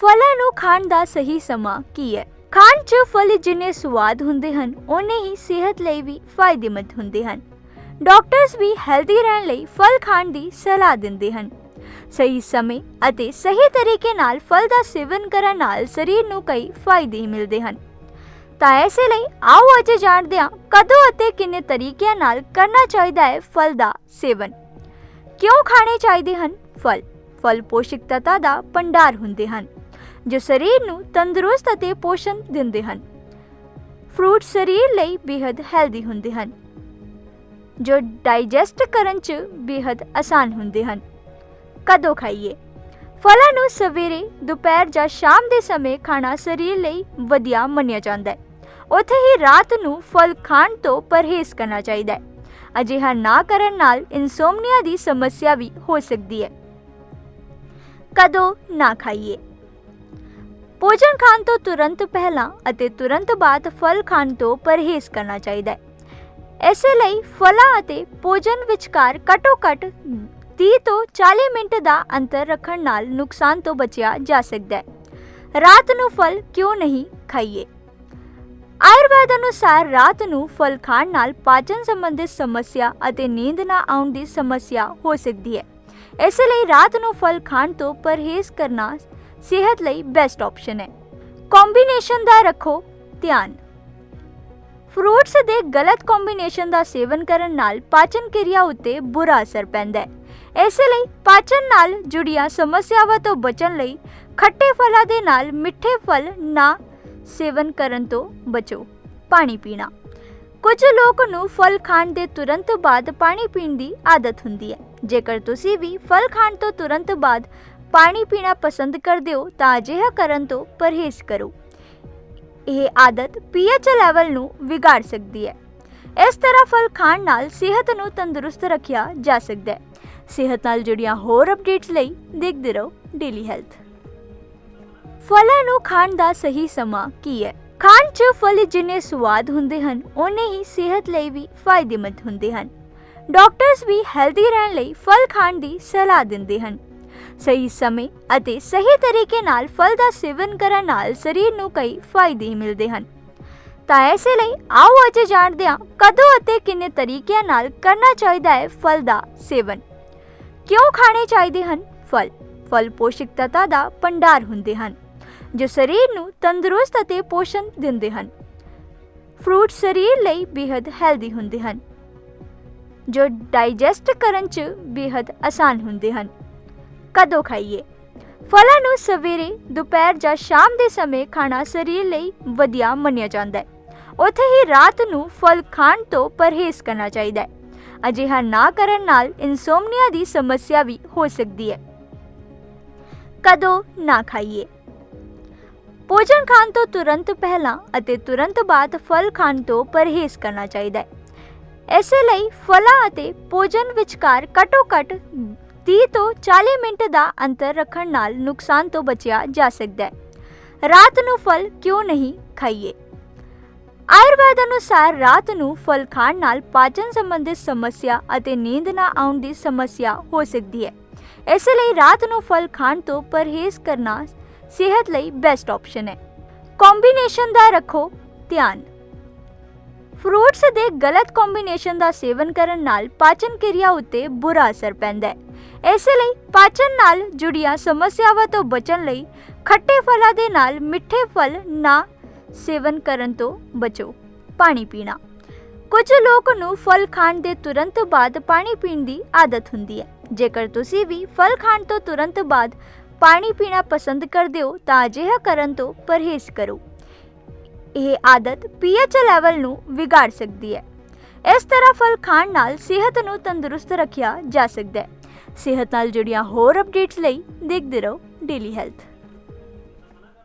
ਫਲਾਂ ਨੂੰ ਖਾਣ ਦਾ ਸਹੀ ਸਮਾਂ ਕੀ ਹੈ? ਖਾਣ 'ਚ ਫਲ ਜਿੰਨੇ ਸਵਾਦ ਹੁੰਦੇ ਹਨ, ਓਨੇ ਹੀ ਸਿਹਤ ਲਈ ਵੀ ਫਾਇਦੇਮੰਦ ਹੁੰਦੇ ਹਨ। ਡਾਕਟਰਸ ਵੀ ਹੈਲਦੀ ਰਹਿਣ ਲਈ ਫਲ ਖਾਣ ਦੀ ਸਲਾਹ ਦਿੰਦੇ ਹਨ। ਸਹੀ ਸਮੇਂ ਅਤੇ ਸਹੀ ਤਰੀਕੇ ਨਾਲ ਫਲ ਦਾ ਸੇਵਨ ਕਰਨ ਨਾਲ ਸਰੀਰ ਨੂੰ ਕਈ ਫਾਇਦੇ ਮਿਲਦੇ ਹਨ। ਤਾਂ ਐਸੇ ਲਈ ਆਓ ਅੱਜ ਜਾਣਦੇ ਹਾਂ ਕਦੋਂ ਅਤੇ ਕਿੰਨੇ ਤਰੀਕਿਆਂ ਨਾਲ ਕਰਨਾ ਚਾਹੀਦਾ ਹੈ ਫਲ ਦਾ ਸੇਵਨ। ਕਿਉਂ ਖਾਣੇ ਚਾਹੀਦੇ ਹਨ? ਫਲ। ਫਲ ਪੋਸ਼ਕ ਤੱਤਾਂ ਦਾ ਭੰਡਾਰ ਹੁੰਦੇ ਹਨ। ਜੋ ਸਰੀਰ ਨੂੰ ਤੰਦਰੁਸਤ ਅਤੇ ਪੋਸ਼ਣ ਦਿੰਦੇ ਹਨ। ਫਰੂਟ ਸਰੀਰ ਲਈ ਬੇहद ਹੈਲਦੀ ਹੁੰਦੇ ਹਨ। ਜੋ ਡਾਈਜੈਸਟ ਕਰਨ 'ਚ ਬੇहद ਆਸਾਨ ਹੁੰਦੇ ਹਨ। ਕਦੋਂ ਖਾਈਏ? ਫਲਾਂ ਨੂੰ ਸਵੇਰੇ, ਦੁਪਹਿਰ ਜਾਂ ਸ਼ਾਮ ਦੇ ਸਮੇਂ ਖਾਣਾ ਸਰੀਰ ਲਈ ਵਧੀਆ ਮੰਨਿਆ ਜਾਂਦਾ ਹੈ। ਉੱਥੇ ਹੀ ਰਾਤ ਨੂੰ ਫਲ ਖਾਣ ਤੋਂ ਪਰਹੇਜ਼ ਕਰਨਾ ਚਾਹੀਦਾ ਹੈ। ਅਜਿਹਾ ਨਾ ਕਰਨ ਨਾਲ ਇਨਸੋਮਨੀਆ ਦੀ ਸਮੱਸਿਆ ਵੀ ਹੋ ਸਕਦੀ ਹੈ। ਕਦੋਂ ਨਾ ਖਾਈਏ? ਭੋਜਨ ਖਾਣ ਤੋਂ ਤੁਰੰਤ ਪਹਿਲਾਂ ਅਤੇ ਤੁਰੰਤ ਬਾਅਦ ਫਲ ਖਾਣ ਤੋਂ ਪਰਹੇਜ਼ ਕਰਨਾ ਚਾਹੀਦਾ ਹੈ। ਇਸੇ ਲਈ ਫਲਾਂ ਅਤੇ ਭੋਜਨ ਵਿਚਕਾਰ ਘੱਟੋ-ਘੱਟ 30 ਤੋਂ 40 ਮਿੰਟ ਦਾ ਅੰਤਰ ਰੱਖਣ ਨਾਲ ਨੁਕਸਾਨ ਤੋਂ ਬਚਿਆ ਜਾ ਸਕਦਾ ਹੈ। ਰਾਤ ਨੂੰ ਫਲ ਕਿਉਂ ਨਹੀਂ ਖਾਈਏ? ਆਯੁਰਵੈਦ ਅਨੁਸਾਰ ਰਾਤ ਨੂੰ ਫਲ ਖਾਣ ਨਾਲ ਪਾਚਨ ਸੰਬੰਧਿਤ ਸਮੱਸਿਆ ਅਤੇ ਨੀਂਦ ਨਾ ਆਉਣ ਦੀ ਸਮੱਸਿਆ ਹੋ ਸਕਦੀ ਹੈ। ਇਸ ਲਈ ਰਾਤ ਨੂੰ ਫਲ ਖਾਣ ਤੋਂ ਪਰਹੇਜ਼ ਕਰਨਾ ਸਿਹਤ ਲਈ ਬੈਸਟ ਆਪਸ਼ਨ ਹੈ। ਕੰਬੀਨੇਸ਼ਨ ਦਾ ਰੱਖੋ ਧਿਆਨ। ਫਰੂਟਸ ਦੇ ਗਲਤ ਕੰਬੀਨੇਸ਼ਨ ਦਾ ਸੇਵਨ ਕਰਨ ਨਾਲ ਪਾਚਨ ਕਿਰਿਆ ਉੱਤੇ ਬੁਰਾ ਅਸਰ ਪੈਂਦਾ ਹੈ। ਇਸ ਲਈ ਪਾਚਨ ਨਾਲ ਜੁੜੀਆਂ ਸਮੱਸਿਆਵਾਂ ਤੋਂ ਬਚਣ ਲਈ ਖੱਟੇ ਫਲਾਂ ਦੇ ਨਾਲ ਮਿੱਠੇ ਫਲ ਨਾ ਸੇਵਨ ਕਰਨ ਤੋਂ ਬਚੋ, ਪਾਣੀ ਪੀਣਾ। ਕੁਝ ਲੋਕ ਨੂੰ ਫਲ ਖਾਣ ਦੇ ਤੁਰੰਤ ਬਾਅਦ ਪਾਣੀ ਪੀਣ ਦੀ ਆਦਤ ਹੁੰਦੀ ਹੈ। ਜੇਕਰ ਤੁਸੀਂ ਵੀ ਫਲ ਖਾਣ ਤੋਂ ਤੁਰੰਤ ਬਾਅਦ ਪਾਣੀ ਪੀਣਾ ਪਸੰਦ ਕਰਦੇ ਹੋ ਤਾਂ ਅਜਿਹਾ ਕਰਨ ਤੋਂ ਪਰਹੇਜ਼ ਕਰੋ ਇਹ ਆਦਤ ਪੀਐਚ ਲੈਵਲ ਨੂੰ ਵਿਗਾੜ ਸਕਦੀ ਹੈ ਇਸ ਤਰ੍ਹਾਂ ਫਲ ਖਾਣ ਨਾਲ ਸਿਹਤ ਨੂੰ ਤੰਦਰੁਸਤ ਰੱਖਿਆ ਜਾ ਸਕਦਾ ਹੈ ਸਿਹਤ ਨਾਲ ਜੁੜੀਆਂ ਹੋਰ ਅਪਡੇਟਸ ਲਈ ਦੇਖਦੇ ਰਹੋ ਡੇਲੀ ਹੈਲਥ ਫਲਾਂ ਨੂੰ ਖਾਣ ਦਾ ਸਹੀ ਸਮਾਂ ਕੀ ਹੈ ਖਾਣ 'ਚ ਫਲ ਜਿੰਨੇ ਸਵਾਦ ਹੁੰਦੇ ਹਨ ਓਨੇ ਹੀ ਸਿਹਤ ਲਈ ਵੀ ਫਾਇਦੇਮੰਦ ਹੁੰਦੇ ਹਨ ਡਾਕਟਰਸ ਵੀ ਹੈਲਦੀ ਰਹਿਣ ਲਈ ਫਲ ਖਾਣ ਦੀ ਸਲਾਹ ਦਿੰਦੇ ਹਨ ਸਹੀ ਸਮੇਂ ਅਤੇ ਸਹੀ ਤਰੀਕੇ ਨਾਲ ਫਲ ਦਾ ਸੇਵਨ ਕਰਨ ਨਾਲ ਸਰੀਰ ਨੂੰ ਕਈ ਫਾਇਦੇ ਮਿਲਦੇ ਹਨ। ਤਾਂ ਐਸੇ ਲਈ ਆਓ ਅੱਜ ਜਾਣਦੇ ਹਾਂ ਕਦੋਂ ਅਤੇ ਕਿੰਨੇ ਤਰੀਕਿਆਂ ਨਾਲ ਕਰਨਾ ਚਾਹੀਦਾ ਹੈ ਫਲ ਦਾ ਸੇਵਨ। ਕਿਉਂ ਖਾਣੇ ਚਾਹੀਦੇ ਹਨ? ਫਲ ਫਲ ਪੋਸ਼ਕ ਤੱਤਾਂ ਦਾ ਭੰਡਾਰ ਹੁੰਦੇ ਹਨ, ਜੋ ਸਰੀਰ ਨੂੰ ਤੰਦਰੁਸਤ ਅਤੇ ਪੋਸ਼ਣ ਦਿੰਦੇ ਹਨ। ਫਰੂਟ ਸਰੀਰ ਲਈ ਬੇहद ਹੈਲਦੀ ਹੁੰਦੇ ਹਨ, ਜੋ ਡਾਈਜੈਸਟ ਕਰਨ 'ਚ ਬੇहद ਆਸਾਨ ਹੁੰਦੇ ਹਨ। ਕਦੋਂ ਖਾਈਏ? ਫਲਾਂ ਨੂੰ ਸਵੇਰੇ, ਦੁਪਹਿਰ ਜਾਂ ਸ਼ਾਮ ਦੇ ਸਮੇਂ ਖਾਣਾ ਸਰੀਰ ਲਈ ਵਧੀਆ ਮੰਨਿਆ ਜਾਂਦਾ ਹੈ। ਉੱਥੇ ਹੀ ਰਾਤ ਨੂੰ ਫਲ ਖਾਣ ਤੋਂ ਪਰਹੇਜ਼ ਕਰਨਾ ਚਾਹੀਦਾ ਹੈ। ਅਜਿਹਾ ਨਾ ਕਰਨ ਨਾਲ ਇਨਸੋਮਨੀਆ ਦੀ ਸਮੱਸਿਆ ਵੀ ਹੋ ਸਕਦੀ ਹੈ। ਕਦੋਂ ਨਾ ਖਾਈਏ? ਭੋਜਨ ਖਾਣ ਤੋਂ ਤੁਰੰਤ ਪਹਿਲਾਂ ਅਤੇ ਤੁਰੰਤ ਬਾਅਦ ਫਲ ਖਾਣ ਤੋਂ ਪਰਹੇਜ਼ ਕਰਨਾ ਚਾਹੀਦਾ ਹੈ। ਇਸੇ ਲਈ ਫਲਾਂ ਅਤੇ ਭੋਜਨ ਵਿਚਕਾਰ ਘੱਟੋ-ਘੱਟ 30 ਤੋਂ 40 ਮਿੰਟ ਦਾ ਅੰਤਰ ਰੱਖਣ ਨਾਲ ਨੁਕਸਾਨ ਤੋਂ ਬਚਿਆ ਜਾ ਸਕਦਾ ਹੈ। ਰਾਤ ਨੂੰ ਫਲ ਕਿਉਂ ਨਹੀਂ ਖਾਈਏ? ਆਯੁਰਵੇਦ ਅਨੁਸਾਰ ਰਾਤ ਨੂੰ ਫਲ ਖਾਣ ਨਾਲ ਪਾਚਨ ਸੰਬੰਧਿਤ ਸਮੱਸਿਆ ਅਤੇ ਨੀਂਦ ਨਾ ਆਉਣ ਦੀ ਸਮੱਸਿਆ ਹੋ ਸਕਦੀ ਹੈ। ਇਸ ਲਈ ਰਾਤ ਨੂੰ ਫਲ ਖਾਣ ਤੋਂ ਪਰਹੇਜ਼ ਕਰਨਾ ਸਿਹਤ ਲਈ ਬੈਸਟ ਆਪਸ਼ਨ ਹੈ। ਕੰਬੀਨੇਸ਼ਨ ਦਾ ਰੱਖੋ ਧਿਆਨ। ਫਰੂਟਸ ਦੇ ਗਲਤ ਕੰਬੀਨੇਸ਼ਨ ਦਾ ਸੇਵਨ ਕਰਨ ਨਾਲ ਪਾਚਨ ਕਿਰਿਆ ਉੱਤੇ ਬੁਰਾ ਅਸਰ ਪੈਂਦਾ ਹੈ। ਇਸ ਲਈ ਪਾਚਨ ਨਾਲ ਜੁੜੀਆਂ ਸਮੱਸਿਆਵਾਂ ਤੋਂ ਬਚਣ ਲਈ ਖੱਟੇ ਫਲਾਂ ਦੇ ਨਾਲ ਮਿੱਠੇ ਫਲ ਨਾ ਸੇਵਨ ਕਰਨ ਤੋਂ ਬਚੋ, ਪਾਣੀ ਪੀਣਾ। ਕੁਝ ਲੋਕ ਨੂੰ ਫਲ ਖਾਣ ਦੇ ਤੁਰੰਤ ਬਾਅਦ ਪਾਣੀ ਪੀਣ ਦੀ ਆਦਤ ਹੁੰਦੀ ਹੈ। ਜੇਕਰ ਤੁਸੀਂ ਵੀ ਫਲ ਖਾਣ ਤੋਂ ਤੁਰੰਤ ਬਾਅਦ ਪਾਣੀ ਪੀਣਾ ਪਸੰਦ ਕਰਦੇ ਹੋ, ਤਾਂ ਅਜਿਹਾ ਕਰਨ ਤੋਂ ਪਰਹੇਜ਼ ਕਰੋ। ਇਹ ਆਦਤ ਪੀਐਚ ਲੈਵਲ ਨੂੰ ਵਿਗਾੜ ਸਕਦੀ ਹੈ। ਇਸ ਤਰ੍ਹਾਂ ਫਲ ਖਾਣ ਨਾਲ ਸਿਹਤ ਨੂੰ ਤੰਦਰੁਸਤ ਰੱਖਿਆ ਜਾ ਸਕਦਾ ਹੈ। ਸਿਹਤ ਨਾਲ ਜੁੜੀਆਂ ਹੋਰ ਅਪਡੇਟਸ ਲਈ ਦੇਖਦੇ ਰਹੋ ਡੇਲੀ ਹੈਲਥ